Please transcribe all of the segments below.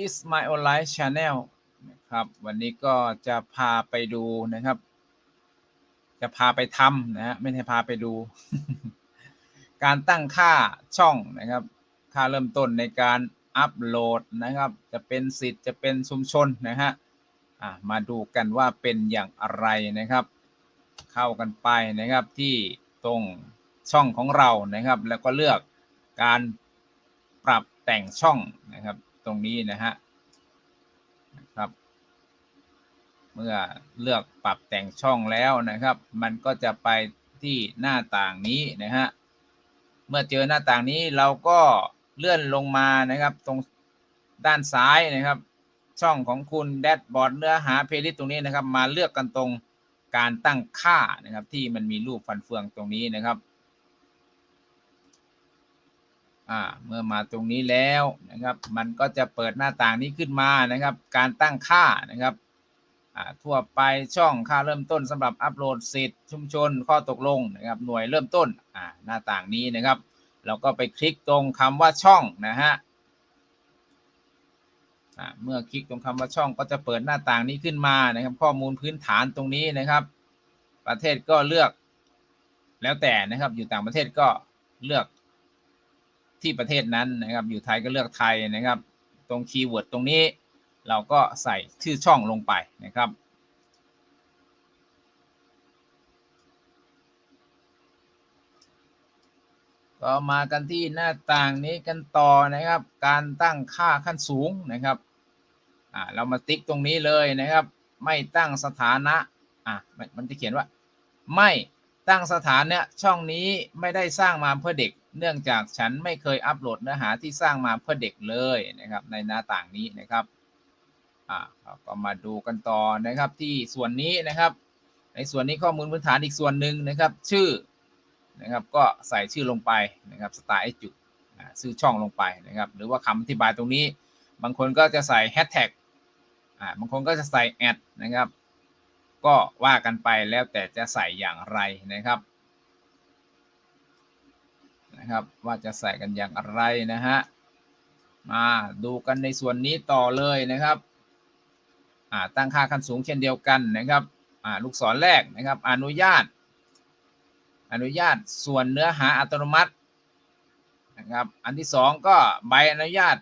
is my online channel นะครับวันนี้ก็จะพาไปดูนะครับ จะพาไปทำนะฮะไม่ใช่พาไปดู การตั้งค่าช่องนะครับ ค่าเริ่มต้นในการอัปโหลดนะครับ จะเป็นสิทธิ์จะเป็นชุมชนนะฮะอะมาดูกันว่าเป็นอย่างไรนะครับ เข้ากันไปนะครับที่ตรงช่องของเรานะครับ แล้วก็เลือกการปรับแต่งช่องนะครับ ตรงนี้นะฮะนะครับ เมื่อเลือกปรับแต่งช่องแล้วนะครับ มันก็จะไปที่หน้าต่างนี้นะฮะเมื่อเจอหน้าต่างนี้เราก็เลื่อนลงมานะครับ ตรงด้านซ้ายนะครับ ช่องของคุณแดชบอร์ดเนื้อหาเพลย์ลิสต์ตรงนี้นะครับ มาเลือกกันตรงการตั้งค่านะครับ ที่มันมีรูปฟันเฟืองตรงนี้นะครับ อ่าเมื่อมาตรงนี้แล้วนะครับ มันก็จะเปิดหน้าต่างนี้ขึ้นมานะครับ การตั้งค่านะครับอ่าทั่วไปช่องค่าเริ่มต้นสำหรับอัปโหลดสิทธิ์ชุมชนข้อตกลงนะครับ หน่วยเริ่มต้นอ่าหน้าต่างนี้นะครับ เราก็ไปคลิกตรงคำว่าช่องนะฮะเมื่อคลิกตรงคำว่าช่องก็จะเปิดหน้าต่างนี้ขึ้นมานะครับ ข้อมูลพื้นฐานตรงนี้นะครับ ประเทศก็เลือกแล้วแต่นะครับอยู่ต่างประเทศก็เลือก ที่ประเทศนั้นนะครับ อยู่ไทยก็เลือกไทยนะครับ ตรงคีย์เวิร์ดตรงนี้ เราก็ใส่ชื่อช่องลงไปนะครับ ก็มากันที่หน้าต่างนี้กันต่อนะครับ การตั้งค่าขั้นสูงนะครับอ่าเรามาติ๊กตรงนี้เลยนะครับ ไม่ตั้งสถานะอะมันมันจะเขียนว่า ไม่ตั้งสถานะช่องนี้ไม่ได้สร้างมาเพื่อเด็ก เนื่องจากฉันไม่เคยอัปโหลดเนื้อหาที่สร้างมาเพื่อเด็กเลยนะครับในหน้าต่างนี้นะครับอ่าเราก็มาดูกันต่อนะครับที่ส่วนนี้นะครับ ในส่วนนี้ข้อมูลพื้นฐานอีกส่วนหนึ่งนะครับ ชื่อนะครับก็ใส่ชื่อลงไปนะครับสไตล์จุดชื่อช่องลงไปนะครับ หรือว่าคำอธิบายตรงนี้ บางคนก็จะใส่แฮชแท็กอ่าบางคนก็จะใส่แอดนะครับ ก็ว่ากันไปแล้วแต่จะใส่อย่างไรนะครับ นะครับ ว่าจะใส่กันอย่างไรนะฮะมาดูกันในส่วนนี้ต่อเลยนะครับอ่าตั้งค่าขั้นสูงเช่นเดียวกันนะครับอ่าลูกศรแรกนะครับ อนุญาต อนุญาตส่วนเนื้อหาอัตโนมัตินะครับ อันที่สองก็ใบอนุญาต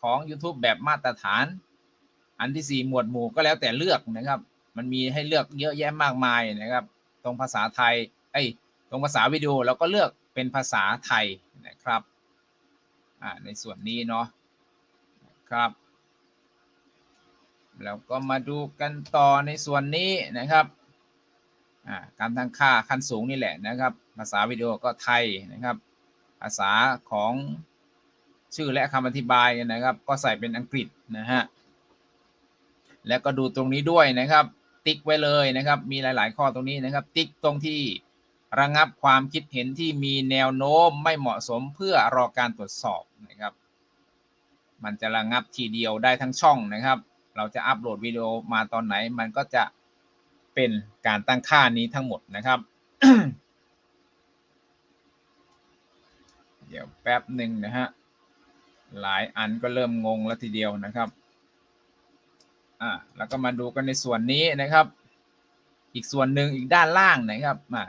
ของ YouTube แบบมาตรฐาน อันที่สี่หมวดหมู่ก็แล้วแต่เลือกนะครับ มันมีให้เลือกเยอะแยะมากมายนะครับ ตรงภาษาไทยไอ้ตรงภาษาวิดีโอเราก็เลือก เป็นภาษาไทยนะครับในส่วนนี้เนาะครับ แล้วก็มาดูกันต่อในส่วนนี้นะครับการตั้งค่าขั้นสูงนี่แหละนะครับ ภาษาวิดีโอก็ไทยนะครับ ภาษาของชื่อและคำอธิบายนะครับ ก็ใส่เป็นอังกฤษนะฮะแล้วก็ดูตรงนี้ด้วยนะครับ ติ๊กไว้เลยนะครับ มีหลาย ๆ ข้อตรงนี้นะครับ ติ๊กตรงที่ ระงับความคิดเห็นที่มีแนวโน้มไม่เหมาะสมเพื่อรอการตรวจสอบนะครับ มันจะระงับทีเดียวได้ทั้งช่องนะครับ เราจะอัปโหลดวิดีโอมาตอนไหน มันก็จะเป็นการตั้งค่านี้ทั้งหมดนะครับ เดี๋ยวแป๊บหนึ่งนะฮะ หลายอันก็เริ่มงงแล้วทีเดียวนะครับ อ่า แล้วก็มาดูกันในส่วนนี้นะครับ อีกส่วนหนึ่งอีกด้านล่างนะครับมา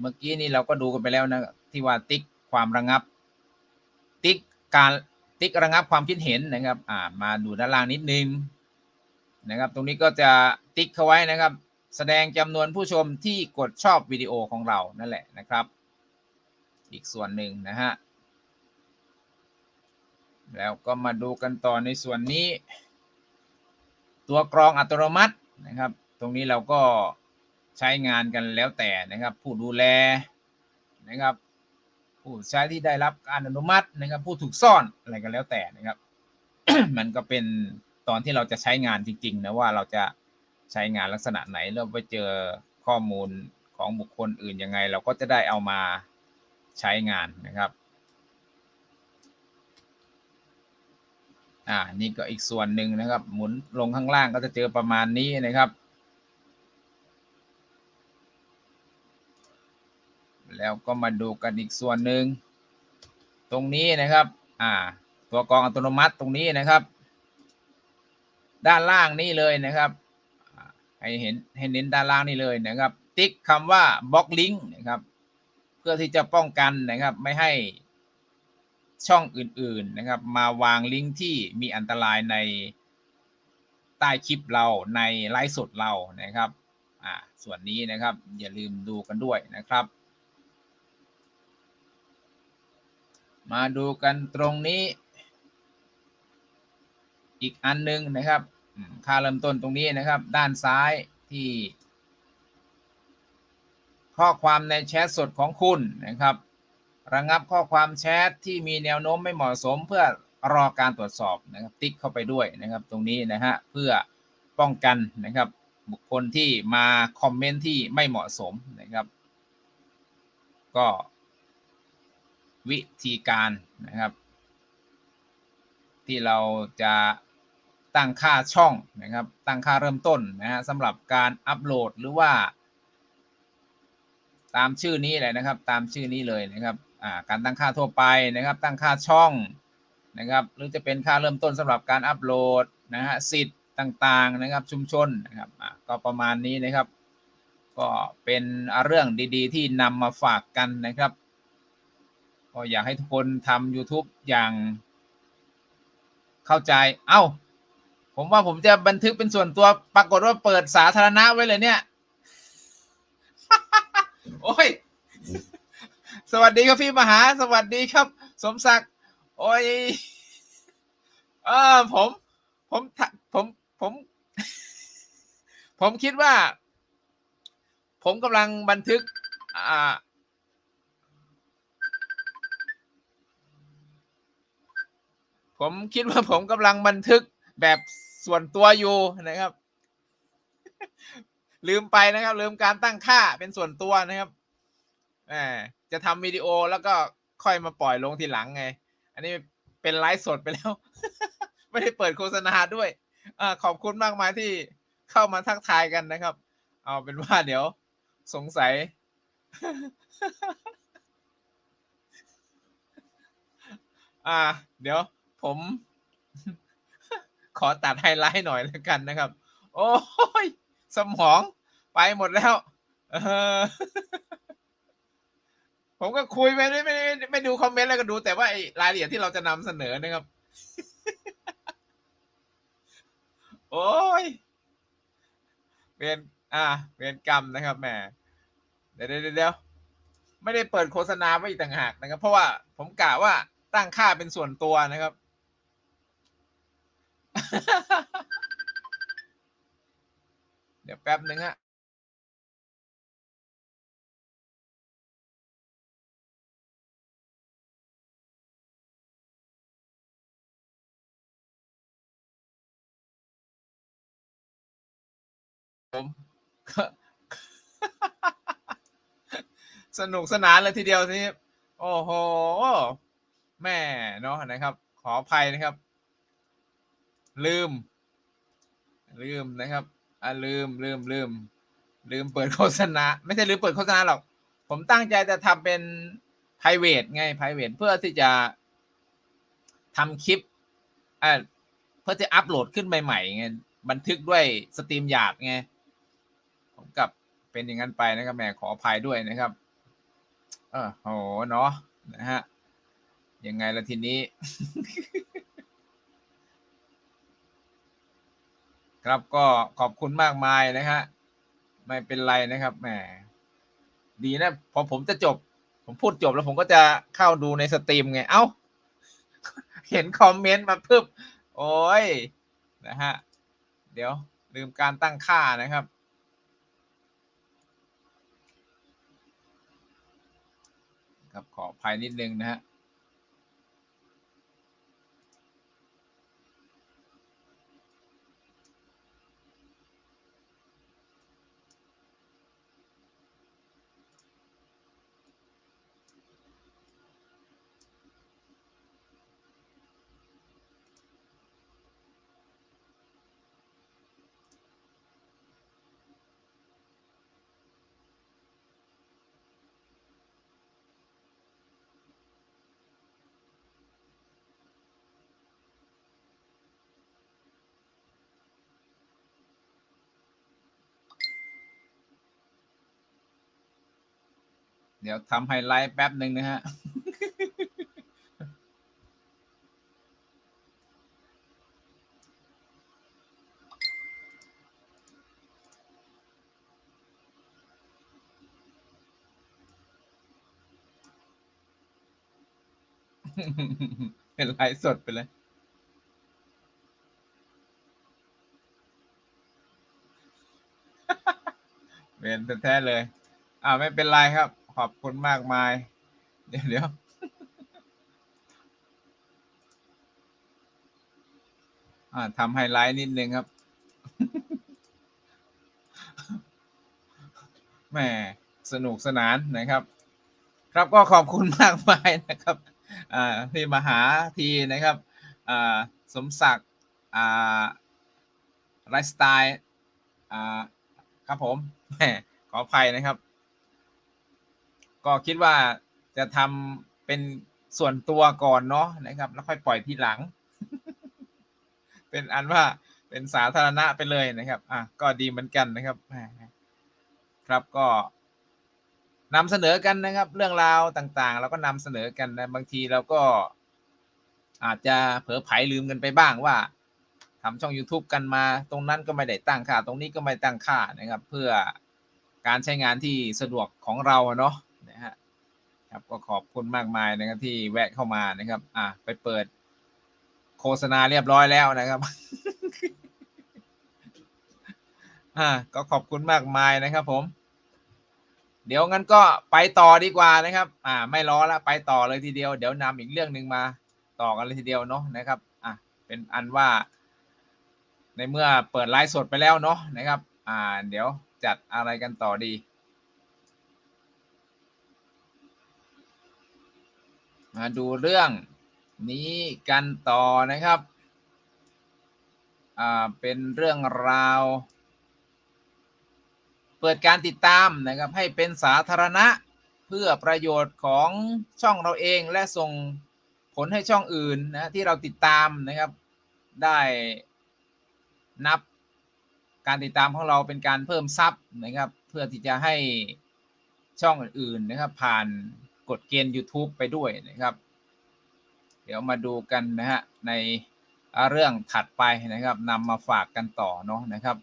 เมื่อกี้นี้เราก็ดูกันไปแล้วนะที่ว่าติ๊กความระงับ ติ๊กการติ๊กระงับความคิดเห็นนะครับอ่ามาดูด้านล่างนิดนึงนะครับ ตรงนี้ก็จะติ๊กเข้าไว้นะครับ แสดงจำนวนผู้ชมที่กดชอบวิดีโอของเรานั่นแหละนะครับ อีกส่วนหนึ่งนะฮะแล้วก็มาดูกันต่อในส่วนนี้ ตัวกรองอัตโนมัตินะครับ ตรงนี้เราก็ ใช้งานกันแล้วแต่นะครับ ผู้ดูแลนะครับ ผู้ใช้ที่ได้รับการอนุมัตินะครับ ผู้ถูกซ่อนอะไรก็แล้วแต่นะครับ มันก็เป็นตอนที่เราจะใช้งานจริงๆนะว่าเราจะใช้งานลักษณะไหนเราไปเจอข้อมูลของบุคคลอื่นยังไง เราก็จะได้เอามาใช้งานนะครับอ่านี่ก็อีกส่วนหนึ่งนะครับ หมุนลงข้างล่างก็จะเจอประมาณนี้นะครับ แล้วก็มาดูกันอีกส่วนหนึ่งตรงนี้นะครับอ่าตัวกรองอัตโนมัติตรงนี้นะครับ ด้านล่างนี้เลยนะครับให้เห็นให้เน้นด้านล่างนี้เลยนะครับ ติ๊กคำว่าบล็อกลิงก์นะครับ เพื่อที่จะป้องกันนะครับไม่ให้ช่องอื่นๆนะครับ มาวางลิงก์ที่มีอันตรายในใต้คลิปเราในไลฟ์สดเรานะครับอ่าส่วนนี้นะครับอย่าลืมดูกันด้วยนะครับ มาดูกันตรงนี้ อีกอันหนึงนะครับ ค่าเริ่มต้นตรงนี้นะครับ ด้านซ้ายที่ ข้อความในแชทสดของคุณนะครับ ระงับข้อความแชทที่มีแนวโน้มไม่เหมาะสมเพื่อรอการตรวจสอบนะครับ ติ๊กเข้าไปด้วยนะครับ ตรงนี้นะฮะเพื่อป้องกันนะครับ บุคคลที่มาคอมเมนต์ที่ไม่เหมาะสมนะครับ ก็ วิธีการนะครับ ที่เราจะตั้งค่าช่องนะครับ ตั้งค่าเริ่มต้นนะฮะสำหรับการอัปโหลดหรือว่า ตามชื่อนี้เลยนะครับ ตามชื่อนี้เลยนะครับาการตั้งค่าทั่วไปนะครับ ตั้งค่าช่องนะครับ หรือจะเป็นค่าเริ่มต้นสำหรับการอัปโหลดนะฮะสิทธิ์ต่างๆนะครับชุมชนนะครับก็ประมาณนี้นะครับ ก็เป็นเรื่องดีๆ ที่นำมาฝากกันนะครับ ก็อยากให้ทุกคนทำ YouTube อย่างเข้าใจ เอ้า ผมว่าผมจะบันทึกเป็นส่วนตัวปรากฏว่าเปิดสาธารณะไว้เลยเนี่ย โอ้ย สวัสดีครับพี่มหา สวัสดีครับ สมศักดิ์ โอ้ย เออผม ผม ผม ผม ผมคิดว่า ผมกำลังบันทึก อ่า ผมคิดว่าผมกำลังบันทึกแบบส่วนตัวอยู่นะครับ ลืมไปนะครับ ลืมการตั้งค่าเป็นส่วนตัวนะครับจะทำวิดีโอแล้วก็ค่อยมาปล่อยลงทีหลังไง อันนี้เป็นไลฟ์สดไปแล้ว ไม่ได้เปิดโฆษณาด้วยอขอบคุณมากมายที่เข้ามาทักทายกันนะครับ เอาเป็นว่าเดี๋ยวสงสัย อ่า เดี๋ยว ผม ขอตัดไฮไลท์หน่อยแล้วกันนะครับ โอ้ย สมองไปหมดแล้วผมก็คุยไม่ไม่ไม่ไม่ดูคอมเมนต์แล้วก็ดู แต่ว่าไอ้รายละเอียดที่เราจะนำเสนอนะครับ โอ้ยเวรอ่าเวรกรรมนะครับแหมเดี๋ยวเดี๋ยวเดี๋ยวไม่ได้เปิดโฆษณาไว้อีกต่างหากนะครับ เพราะว่าผมกะว่าตั้งค่าเป็นส่วนตัวนะครับ เดี๋ยวแป๊บหนึ่งฮะผมสนุกสนานเลยทีเดียวทีนี้โอ้โห แม่เนาะนะครับ ขออภัยนะครับ ลืม ลืมนะครับอ่าลืมลืมลืม ลืมเปิดโฆษณา ไม่ใช่ลืมเปิดโฆษณาหรอก ผมตั้งใจจะทำเป็น private ไง private เพื่อที่จะทำคลิปอ่าเพื่อจะอัปโหลดขึ้นใหม่ๆไงบันทึกด้วยสตรีมหยาดไงผมกับเป็นอย่างนั้นไปนะครับแหม่ขออภัยด้วยนะครับ เออโหเนาะนะฮะยังไงละทีนี้ ครับก็ขอบคุณมากมายนะฮะไม่เป็นไรนะครับแหมดีนะ พอผมจะจบ ผมพูดจบแล้วผมก็จะเข้าดูในสตรีมไง เอ้า เห็นคอมเมนต์มาพึบโอ้ยนะฮะ เดี๋ยวลืมการตั้งค่านะครับ ครับขออภัยนิดนึงนะฮะ เดี๋ยวทำไฮไลท์แป๊บหนึ่งนะฮะเป็นไลฟ์สดไปเลย เป็นแท้เลย อ่าไม่เป็นไรครับ ขอบคุณมากมาย เดี๋ยวเดี๋ยวทำไฮไลท์นิดนึงครับแหมสนุกสนานนะครับ ครับก็ขอบคุณมากมายนะครับอ่าที่มาหาทีนะครับอ่าสมศักดิ์อ่าไลฟ์สไตล์อ่าครับผมแหมขออภัยนะครับ ก็คิดว่าจะทำเป็นส่วนตัวก่อนเนาะนะครับ แล้วค่อยปล่อยทีหลัง เป็นอันว่าเป็นสาธารณะไปเลยนะครับ อะก็ดีเหมือนกันนะครับ ครับก็นำเสนอกันนะครับ เรื่องราวต่างๆเราก็นำเสนอกันนะบางทีเราก็อาจจะเผลอไผลลืมกันไปบ้างว่าทำช่อง YouTube กันมา ตรงนั้นก็ไม่ได้ตั้งค่า ตรงนี้ก็ไม่ตั้งค่านะครับ เพื่อการใช้งานที่สะดวกของเราเนาะ ครับก็ขอบคุณมากมายนะครับที่แวะเข้ามานะครับ อะไปเปิด โฆษณาเรียบร้อยแล้วนะครับ อ่า ก็ขอบคุณมากมายนะครับ ผม เดี๋ยวงั้นก็ไปต่อดีกว่านะครับ อ่า ไม่รอละไปต่อเลยทีเดียว เดี๋ยวนำอีกเรื่องหนึ่งมา ต่อกันเลยทีเดียวเนาะนะครับ อะเป็นอันว่า ในเมื่อเปิดไลฟ์สดไปแล้วเนาะนะครับ อ่า เดี๋ยวจัดอะไรกันต่อดี มาดูเรื่องนี้กันต่อนะครับ อ่า เป็นเรื่องราว เปิดการติดตามนะครับ ให้เป็นสาธารณะเพื่อประโยชน์ของช่องเราเองและส่งผลให้ช่องอื่นนะที่เราติดตามนะครับ ได้นับการติดตามของเราเป็นการเพิ่มซับนะครับ เพื่อที่จะให้ช่องอื่นๆนะครับ ผ่าน กฎเกณฑ์ YouTube ไปด้วยนะครับ เดี๋ยวมาดูกันนะฮะในเรื่องถัดไปนะครับนำมาฝากกันต่อเนาะนะครับ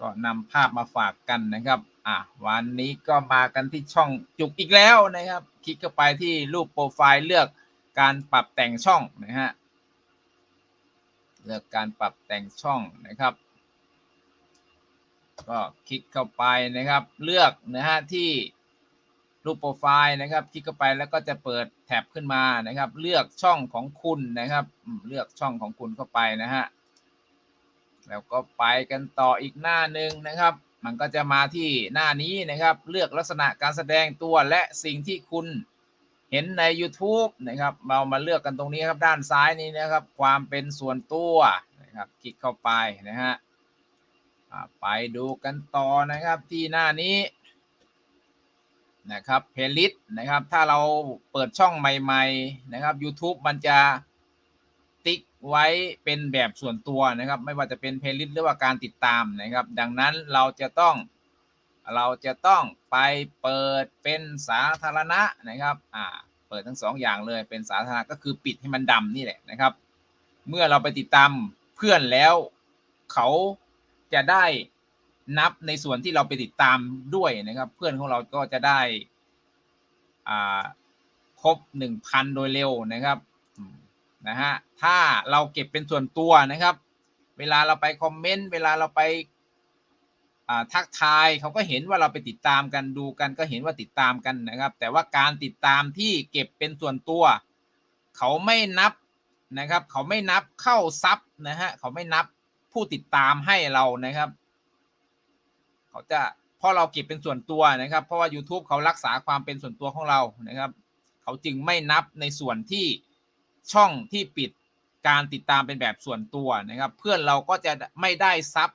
ก็นำภาพมาฝากกันนะครับ อะวันนี้ก็มากันที่ช่องจุกอีกแล้วนะครับ คลิกเข้าไปที่รูปโปรไฟล์เลือกการปรับแต่งช่องนะฮะเลือกการปรับแต่งช่องนะครับ ก็คลิกเข้าไปนะครับ เลือกนะฮะที่ รูปโปรไฟล์นะครับ คลิกเข้าไปแล้วก็จะเปิดแท็บขึ้นมานะครับ เลือกช่องของคุณนะครับเลือกช่องของคุณเข้าไปนะฮะแล้วก็ไปกันต่ออีกหน้าหนึ่งนะครับ มันก็จะมาที่หน้านี้นะครับ เลือกลักษณะการแสดงตัวและสิ่งที่คุณเห็นใน YouTube นะครับ เรามาเลือกกันตรงนี้ครับด้านซ้ายนี้นะครับ ความเป็นส่วนตัวนะครับ คลิกเข้าไปนะฮะไปดูกันต่อนะครับที่หน้านี้ นะครับเพลย์ลิสต์นะครับ ถ้าเราเปิดช่องใหม่ๆนะครับ YouTube มันจะติ๊กไว้เป็นแบบส่วนตัวนะครับ ไม่ว่าจะเป็นเพลย์ลิสต์หรือว่าการติดตามนะครับ ดังนั้นเราจะต้องเราจะต้องไปเปิดเป็นสาธารณะนะครับอ่าเปิดทั้งสองอย่างเลยเป็นสาธารณะก็คือปิดให้มันดำนี่แหละนะครับ เมื่อเราไปติดตามเพื่อนแล้วเขาจะได้ นับในส่วนที่เราไปติดตามด้วยนะครับ เพื่อนของเราก็จะได้อ่าครบหนึ่งพันโดยเร็วนะครับนะฮะถ้าเราเก็บเป็นส่วนตัวนะครับ เวลาเราไปคอมเมนต์เวลาเราไปทักทายเขาก็เห็นว่าเราไปติดตามกันดูกันก็เห็นว่าติดตามกันนะครับ แต่ว่าการติดตามที่เก็บเป็นส่วนตัว เขาไม่นับนะครับ เขาไม่นับเข้าซับนะฮะเขาไม่นับผู้ติดตามให้เรานะครับ เขาจะเพราะเราเก็บเป็นส่วนตัวนะครับ เพราะว่า YouTube เขารักษาความเป็นส่วนตัวของเรานะครับ เขาจึงไม่นับในส่วนที่ช่องที่ปิดการติดตามเป็นแบบส่วนตัวนะครับ เพื่อนเราก็จะไม่ได้ซับ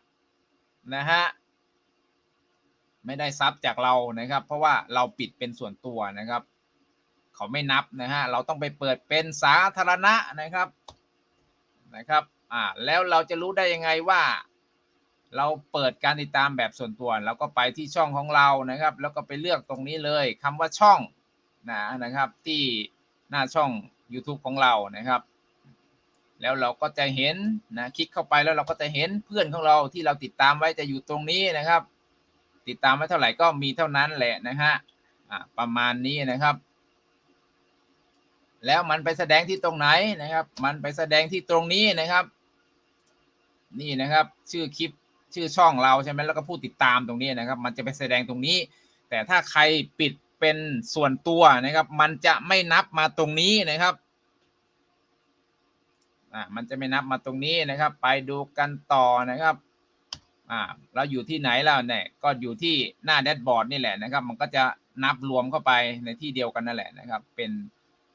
นะฮะไม่ได้ซับจากเรานะครับ เพราะว่าเราปิดเป็นส่วนตัวนะครับ เขาไม่นับนะฮะเราต้องไปเปิดเป็นสาธารณะนะครับนะครับ อ่าแล้วเราจะรู้ได้ยังไงว่า เราเปิดการติดตามแบบส่วนตัวเราก็ไปที่ช่องของเรานะครับ แล้วก็ไปเลือกตรงนี้เลยคำว่าช่องนะนะครับที่หน้าช่อง YouTube ของเรานะครับ แล้วเราก็จะเห็นนะคลิกเข้าไปแล้วเราก็จะเห็นเพื่อนของเราที่เราติดตามไว้จะอยู่ตรงนี้นะครับ ติดตามไว้เท่าไหร่ก็มีเท่านั้นแหละนะฮะประมาณนี้นะครับ แล้วมันไปแสดงที่ตรงไหนนะครับ มันไปแสดงที่ตรงนี้นะครับ นี่นะครับ ชื่อคลิป ชื่อช่องเราใช่ไหมแล้วก็ผู้ติดตามตรงนี้นะครับ มันจะไปแสดงตรงนี้ แต่ถ้าใครปิดเป็นส่วนตัวนะครับ มันจะไม่นับมาตรงนี้นะครับอ่ามันจะไม่นับมาตรงนี้นะครับ ไปดูกันต่อนะครับอ่าเราอยู่ที่ไหนแล้วเนี่ยก็อยู่ที่หน้าแดชบอร์ดนี่แหละนะครับ มันก็จะนับรวมเข้าไปในที่เดียวกันนั่นแหละนะครับ เป็น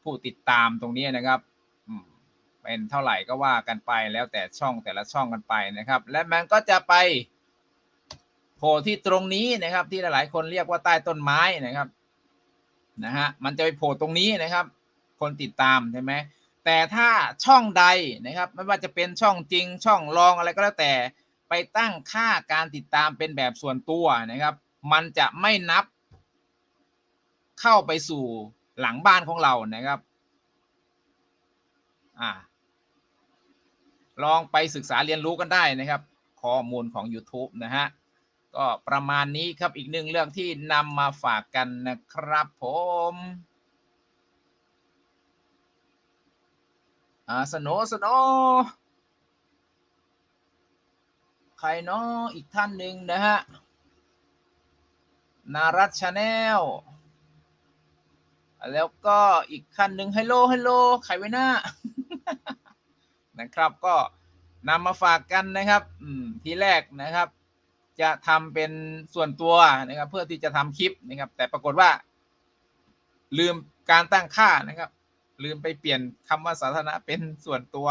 ผู้ติดตามตรงนี้นะครับ เป็นเท่าไหร่ก็ว่ากันไปแล้วแต่ช่องแต่ละช่องกันไปนะครับ และมันก็จะไปโผล่ที่ตรงนี้นะครับ ที่หลายๆ คนเรียกว่าใต้ต้นไม้นะครับนะฮะมันจะไปโผล่ตรงนี้นะครับ คนติดตามใช่ไหมแต่ถ้าช่องใดนะครับ ไม่ว่าจะเป็นช่องจริงช่องรองอะไรก็แล้วแต่ไปตั้งค่าการติดตามเป็นแบบส่วนตัวนะครับ มันจะไม่นับ เข้าไปสู่หลังบ้านของเรานะครับ อ่า ลองไปศึกษาเรียนรู้กันได้นะครับ ข้อมูลของ YouTube นะฮะ ก็ประมาณนี้ครับอีกหนึ่งเรื่องที่นำมาฝากกันนะครับผมอ่าสโนสโนใครเนาะอีกท่านหนึ่งนะฮะ นารัตชาแนลแล้วก็อีกคันหนึ่งฮัลโหลฮัลโหลใครไว้หน้า นะครับ ก็นำมาฝากกันนะครับทีแรกนะครับ จะทำเป็นส่วนตัวนะครับ เพื่อที่จะทำคลิปนะครับ แต่ปรากฏว่า ลืมการตั้งค่านะครับ ลืมไปเปลี่ยนคำว่าสาธารณะเป็นส่วนตัว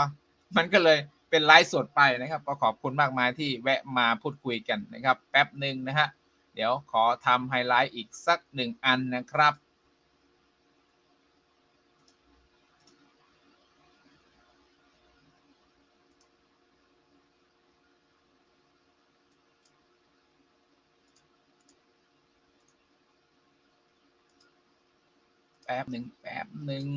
มันก็เลยเป็นไลฟ์สดไปนะครับ ก็ขอบคุณมากมายที่แวะมาพูดคุยกันนะครับ แป๊บหนึ่งนะฮะเดี๋ยวขอทำไฮไลท์อีกสักหนึ่งอันนะครับ แป๊บหนึ่งแป๊บหนึ่ง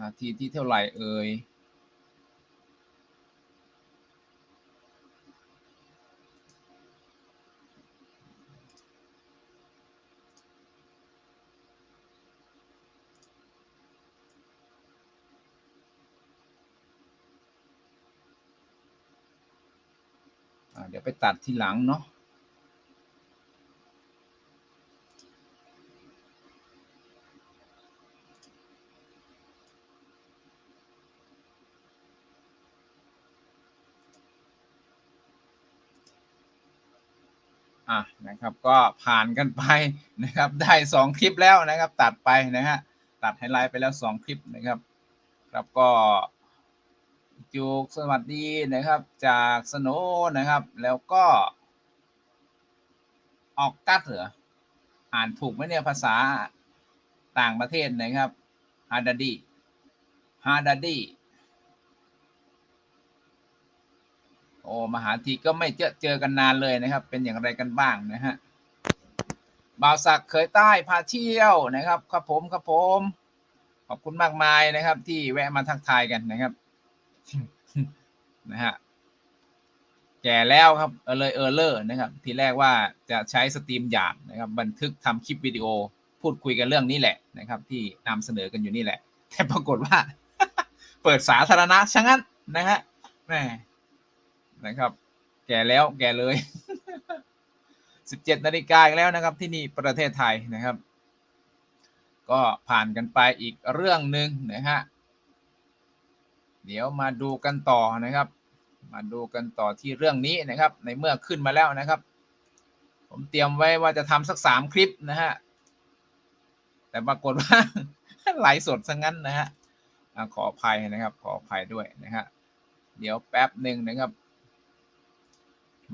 นาทีที่เท่าไหร่เอ่ย อ่าเดี๋ยว ไปตัดทีหลังเนาะอะนะครับก็ผ่านกันไปนะครับได้สองคลิปแล้วนะครับ ตัดไปนะฮะตัดไฮไลท์ไปแล้วสองคลิปนะครับ ครับก็ จูกสวัสดีนะครับ จากสโนนะครับ แล้วก็ออกกัดเหรออ่านถูกไหมเนี่ยภาษาต่างประเทศนะครับฮาดาดีฮาดาดีโอ้มหาทีก็ไม่เจอเจอกันนานเลยนะครับ เป็นอย่างไรกันบ้างนะฮะบ่าวศักเคยใต้พาเที่ยวนะครับครับผมครับผม ขอบคุณมากมายนะครับ ที่แวะมาทักทายกันนะครับ นะฮะแก่แล้วครับเออเลยเออเลอร์นะครับ ทีแรกว่าจะใช้สตรีมหยาบนะครับ บันทึกทำคลิปวิดีโอพูดคุยกันเรื่องนี้แหละนะครับ ที่นำเสนอกันอยู่นี่แหละ แต่ปรากฏว่า เปิดสาธารณะชะงั้นนะฮะแม่นะครับ แก่แล้วแก่เลยสิบเจ็ดนาฬิกาอีกแล้วนะครับ ที่นี่ประเทศไทยนะครับ ก็ผ่านกันไปอีกเรื่องหนึ่งนะฮะ เดี๋ยวมาดูกันต่อนะครับ มาดูกันต่อที่เรื่องนี้นะครับ ในเมื่อขึ้นมาแล้วนะครับ ผมเตรียมไว้ว่าจะทำสักสามคลิปนะฮะแต่ปรากฏว่าไหลสดซะงั้นนะฮะขออภัยนะครับ ขออภัยด้วยนะฮะเดี๋ยวแป๊บหนึ่งนะครับ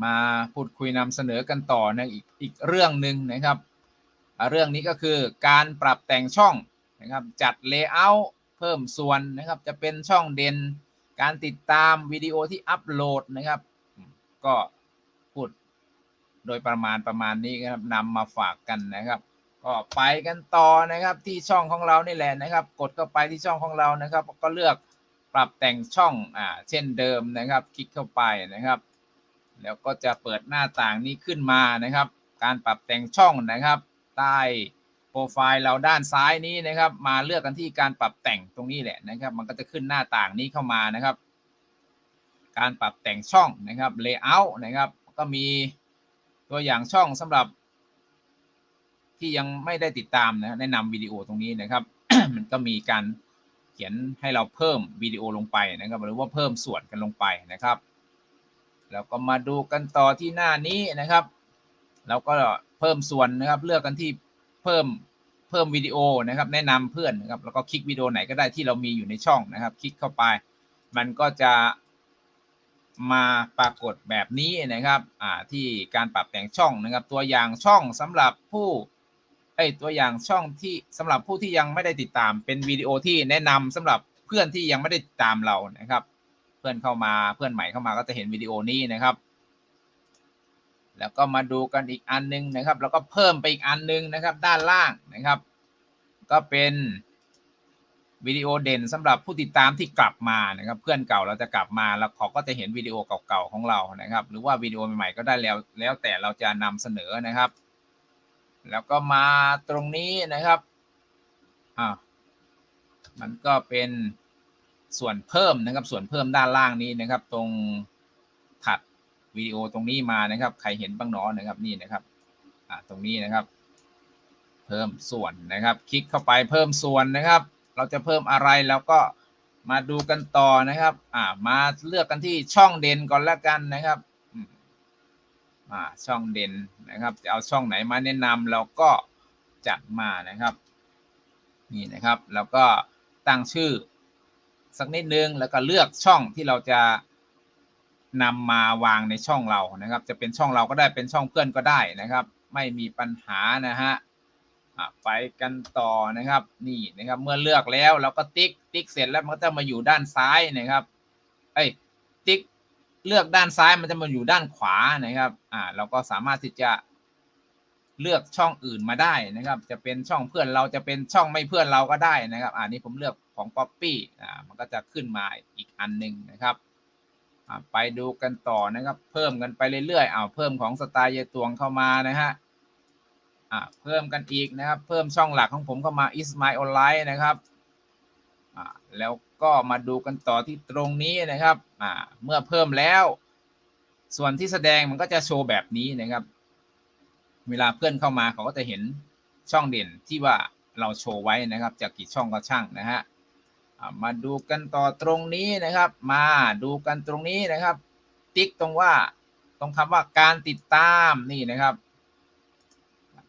มาพูดคุยนำเสนอกันต่อนะอีกอีกเรื่องหนึ่งนะครับ เรื่องนี้ก็คือการปรับแต่งช่องนะครับ จัดเลเยอร์ เพิ่มส่วนนะครับ จะเป็นช่องเด่นการติดตามวิดีโอที่อัปโหลดนะครับ ก็พูดโดยประมาณประมาณนี้นะครับนำมาฝากกันนะครับ ก็ไปกันต่อนะครับที่ช่องของเรานี่แหละนะครับ กดเข้าไปที่ช่องของเรานะครับ ก็เลือกปรับแต่งช่องอ่าเช่นเดิมนะครับ คลิกเข้าไปนะครับ แล้วก็จะเปิดหน้าต่างนี้ขึ้นมานะครับ การปรับแต่งช่องนะครับ ใต้ โปรไฟล์เราด้านซ้ายนี้นะครับ มาเลือกกันที่การปรับแต่งตรงนี้แหละนะครับ มันก็จะขึ้นหน้าต่างนี้เข้ามานะครับ การปรับแต่งช่องนะครับ layout นะครับ ก็มีตัวอย่างช่องสำหรับ ที่ยังไม่ได้ติดตามนะแนะนำวิดีโอตรงนี้นะครับ มันก็มีการเขียนให้เราเพิ่มวิดีโอลงไปนะครับ หรือว่าเพิ่มส่วนกันลงไปนะครับแล้วก็มาดูกันต่อที่หน้านี้นะครับ เราก็เพิ่มส่วนนะครับ เลือกกันที่ เพิ่มเพิ่มวิดีโอนะครับ แนะนำเพื่อนนะครับ แล้วก็คลิกวิดีโอไหนก็ได้ที่เรามีอยู่ในช่องนะครับ คลิกเข้าไป มันก็จะมาปรากฏแบบนี้นะครับอ่าที่การปรับแต่งช่องนะครับ ตัวอย่างช่องสำหรับผู้เอ้ยตัวอย่างช่องที่สำหรับผู้ที่ยังไม่ได้ติดตาม เป็นวิดีโอที่แนะนำสำหรับเพื่อนที่ยังไม่ได้ติดตามเรานะครับ เพื่อนเข้ามาเพื่อนใหม่เข้ามาก็จะเห็นวิดีโอนี้นะครับ แล้วก็มาดูกันอีกอันนึงนะครับ แล้วก็เพิ่มไปอีกอันนึงนะครับ ด้านล่างนะครับ ก็เป็นวิดีโอเด่นสำหรับผู้ติดตามที่กลับมานะครับ เพื่อนเก่าเราจะกลับมาแล้วเขาก็จะเห็นวิดีโอเก่าๆของเรานะครับ หรือว่าวิดีโอใหม่ๆก็ได้แล้ว แล้วแต่เราจะนำเสนอนะครับ แล้วก็มาตรงนี้นะครับอ่ามันก็เป็นส่วนเพิ่มนะครับ ส่วนเพิ่มด้านล่างนี้นะครับ ตรง วิดีโอตรงนี้มานะครับ ใครเห็นบ้างหนอนะครับนี่นะครับตรงนี้นะครับ เพิ่มส่วนนะครับ คลิกเข้าไปเพิ่มส่วนนะครับ เราจะเพิ่มอะไรแล้วก็มาดูกันต่อนะครับ อ่ามาเลือกกันที่ช่องเด่นก่อนล้วกันนะครับอ่าช่องเด่นนะครับ จะเอาช่องไหนมาแนะนำเราก็จัดมานะครับ นี่นะครับ แล้วก็ตั้งชื่อสักนิดนึงแล้วก็เลือกช่องที่เราจะ นำมาวางในช่องเรานะครับ จะเป็นช่องเราก็ได้เป็นช่องเพื่อนก็ได้นะครับ ไม่มีปัญหานะฮะไปกันต่อนะครับนี่นะครับเมื่อเลือกแล้วเราก็ติ๊กติ๊กเสร็จแล้วมันก็จะมาอยู่ด้านซ้ายนะครับเอ้ยติ๊กเลือกด้านซ้ายมันจะมาอยู่ด้านขวานะครับอ่าเราก็สามารถที่จะเลือกช่องอื่นมาได้นะครับ จะเป็นช่องเพื่อนเราจะเป็นช่องไม่เพื่อนเราก็ได้นะครับ อ่านี้ผมเลือกของ Poppy อ่ามันก็จะขึ้นมาอีกอันหนึ่งนะครับ ไปดูกันต่อนะครับ เพิ่มกันไปเรื่อยๆอ้าวเพิ่มของสไตล์เยตวงเข้ามานะฮะอ่าเพิ่มกันอีกนะครับ เพิ่มช่องหลักของผมเข้ามา is my online นะครับอ่าแล้วก็มาดูกันต่อที่ตรงนี้นะครับอ่าเมื่อเพิ่มแล้ว ส่วนที่แสดงมันก็จะโชว์แบบนี้นะครับ เวลาเพื่อนเข้ามาเขาก็จะเห็นช่องเด่นที่ว่าเราโชว์ไว้นะครับจากกี่ช่องก็ช่างนะฮะ มาดูกันต่อตรงนี้นะครับ มาดูกันตรงนี้นะครับ ติ๊กตรงว่าตรงคำว่าการติดตามนี่นะครับ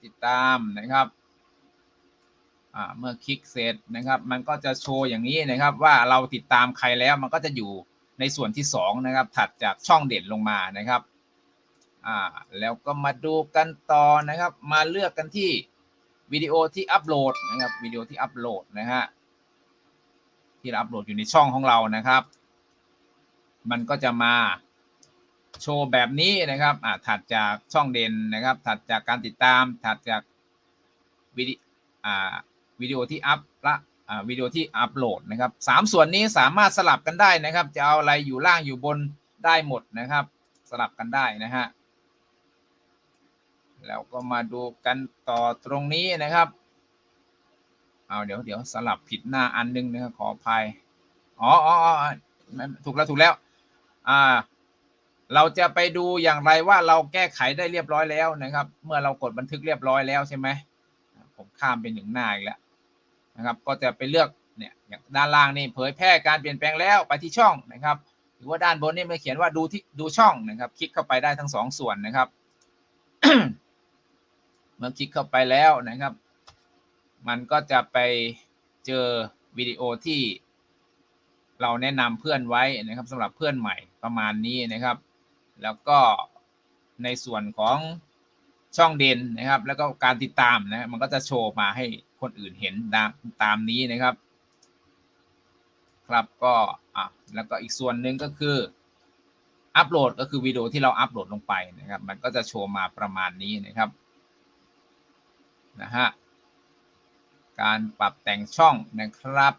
ติดตามนะครับเมื่อคลิกเสร็จนะครับ มันก็จะโชว์อย่างนี้นะครับว่าเราติดตามใครแล้วมันก็จะอยู่ในส่วนที่สองนะครับถัดจากช่องเด่นลงมานะครับอ่าแล้วก็มาดูกันต่อนะครับ มาเลือกกันที่วิดีโอที่อัปโหลดนะครับวิดีโอที่อัปโหลดนะฮะ ที่เราอัปโหลดอยู่ในช่องของเรานะครับ มันก็จะมาโชว์แบบนี้นะครับอ่าถัดจากช่องเด่นนะครับ ถัดจากการติดตาม ถัดจากวิดีอ่าวิดีโอที่อัพละอ่าวิดีโอที่อัปโหลดนะครับสามส่วนนี้สามารถสลับกันได้นะครับ จะเอาอะไรอยู่ล่างอยู่บนได้หมดนะครับ สลับกันได้นะฮะแล้วก็มาดูกันต่อตรงนี้นะครับ เอาเดี๋ยวเดี๋ยวสลับผิดหน้าอันนึงนะครับขออภัยอ๋ออ๋อถูกแล้วถูกแล้ว อ่า เราจะไปดูอย่างไรว่าเราแก้ไขได้เรียบร้อยแล้วนะครับ เมื่อเรากดบันทึกเรียบร้อยแล้วใช่ไหมผมข้ามไปหนึ่งหน้าอีกแล้วนะครับ ก็จะไปเลือกเนี่ยอย่างด้านล่างนี่เผยแพร่การเปลี่ยนแปลงแล้วไปที่ช่องนะครับ หรือว่าด้านบนนี่มันเขียนว่าดูที่ดูช่องนะครับ คลิกเข้าไปได้ทั้งสองส่วนนะครับ เมื่อคลิกเข้าไปแล้วนะครับ มันก็จะไปเจอวิดีโอที่เราแนะนำเพื่อนไว้นะครับสำหรับเพื่อนใหม่ประมาณนี้นะครับ แล้วก็ในส่วนของช่องเด่นนะครับ แล้วก็การติดตามนะมันก็จะโชว์มาให้คนอื่นเห็นตามตามนี้นะครับ ครับก็อะแล้วก็อีกส่วนหนึ่งก็คืออัปโหลดก็คือวิดีโอที่เราอัปโหลดลงไปนะครับ มันก็จะโชว์มาประมาณนี้นะครับนะฮะ การปรับแต่งช่องนะครับ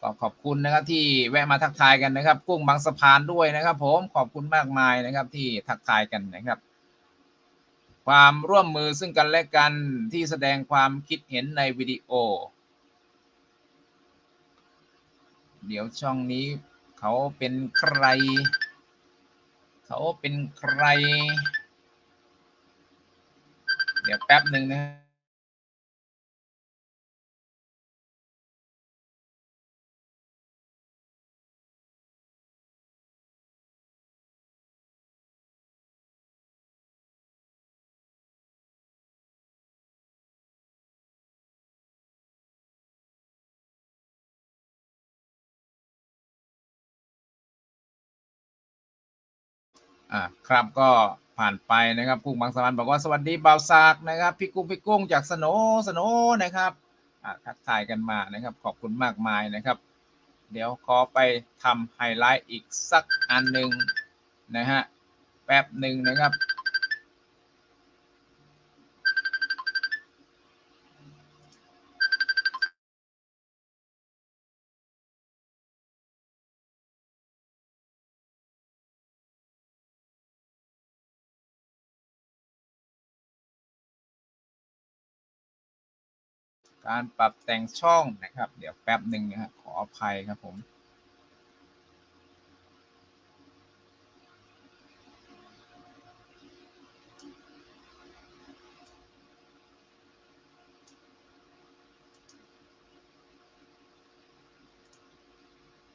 ก็ขอบคุณนะครับที่แวะมาทักทายกันนะครับ กุ้งบางสะพานด้วยนะครับ ผมขอบคุณมากมายนะครับที่ทักทายกันนะครับ ความร่วมมือซึ่งกันและกันที่แสดงความคิดเห็นในวิดีโอ เดี๋ยวช่องนี้เขาเป็นใคร เขาเป็นใคร เดี๋ยวแป๊บหนึ่งนะ อ่าครับก็ผ่านไปนะครับกุ้งบางสะพานบอกว่าสวัสดีบ่าวซากนะครับ พี่กุ้งพี่กุ้งจากสโนสโนนะครับอ่าทักทายกันมานะครับ ขอบคุณมากมายนะครับ เดี๋ยวขอไปทำไฮไลท์อีกสักอันหนึ่งนะฮะแป๊บหนึ่งนะครับ การปรับแต่งช่องนะครับ เดี๋ยวแป๊บหนึ่งนะครับขออภัยครับผม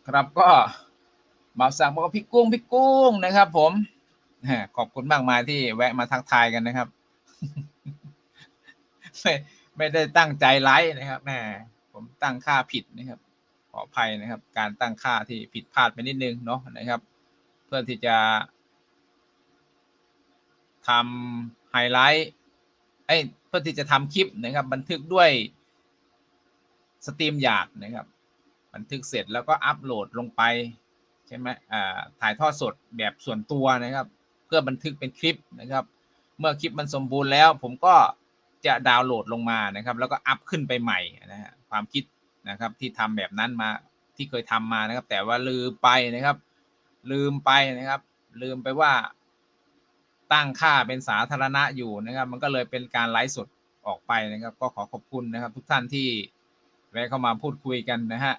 ครับก็บ่าวสั่งบอกว่าพี่กุ้งพี่กุ้งนะครับผมแหมขอบคุณมากมายที่แวะมาทักทายกันนะครับ ไม่ได้ตั้งใจไลฟ์นะครับแหมผมตั้งค่าผิดนะครับ ขออภัยนะครับ การตั้งค่าที่ผิดพลาดไปนิดนึงเนาะนะครับ เพื่อที่จะทำไฮไลท์เอ้ยเพื่อที่จะทำคลิปนะครับ บันทึกด้วยสตรีมยาดนะครับ บันทึกเสร็จแล้วก็อัปโหลดลงไปใช่ไหมอ่าถ่ายทอดสดแบบส่วนตัวนะครับ เพื่อบันทึกเป็นคลิปนะครับ เมื่อคลิปมันสมบูรณ์แล้ว ผมก็ จะดาวน์โหลดลงมานะครับ แล้วก็อัพขึ้นไปใหม่นะฮะความคิดนะครับที่ทำแบบนั้นมาที่เคยทำมานะครับ แต่ว่าลืมไปนะครับ ลืมไปนะครับ ลืมไปว่า ตั้งค่าเป็นสาธารณะอยู่นะครับ มันก็เลยเป็นการไลฟ์สดออกไปนะครับ ก็ขอขอบคุณนะครับ ทุกท่านที่แวะเข้ามาพูดคุยกันนะฮะ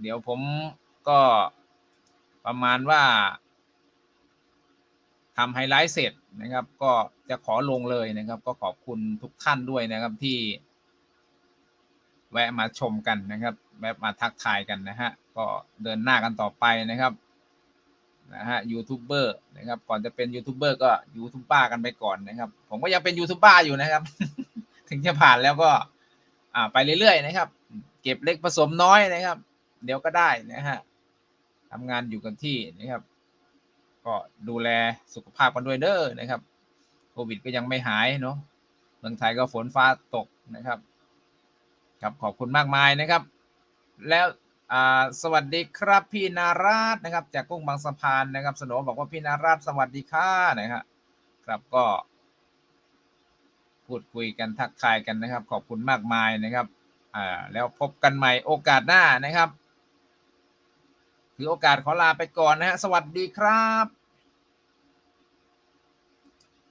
เดี๋ยวผมก็ประมาณว่า ทำไฮไลท์เสร็จนะครับ ก็จะขอลงเลยนะครับ ก็ขอบคุณทุกท่านด้วยนะครับที่ แวะมาชมกันนะครับ แวะมาทักทายกันนะฮะก็เดินหน้ากันต่อไปนะครับนะฮะยูทูบเบอร์นะครับ ก่อนจะเป็นยูทูบเบอร์ก็ยูทูบบ้ากันไปก่อนนะครับ ผมก็ยังเป็นยูทูบบ้าอยู่นะครับ ถึงจะผ่านแล้วก็ อ่าไปเรื่อยๆนะครับ เก็บเล็กผสมน้อยนะครับ เดี๋ยวก็ได้นะฮะทำงานอยู่กันที่นะครับ ก็ดูแลสุขภาพกันด้วยเด้อนะครับ โควิดก็ยังไม่หายเนาะเมืองไทยก็ฝนฟ้าตกนะครับ ครับขอบคุณมากมายนะครับ แล้วสวัสดีครับพี่นาราชนะครับ จากกุ้งบางสะพานนะครับสโนบอกว่าพี่นาราชสวัสดีค่ะนะครับครับก็ พูดคุยกันทักทายกันนะครับ ขอบคุณมากมายนะครับ อ่า แล้วพบกันใหม่โอกาสหน้านะครับ ถือโอกาสขอลาไปก่อนนะฮะ สวัสดีครับ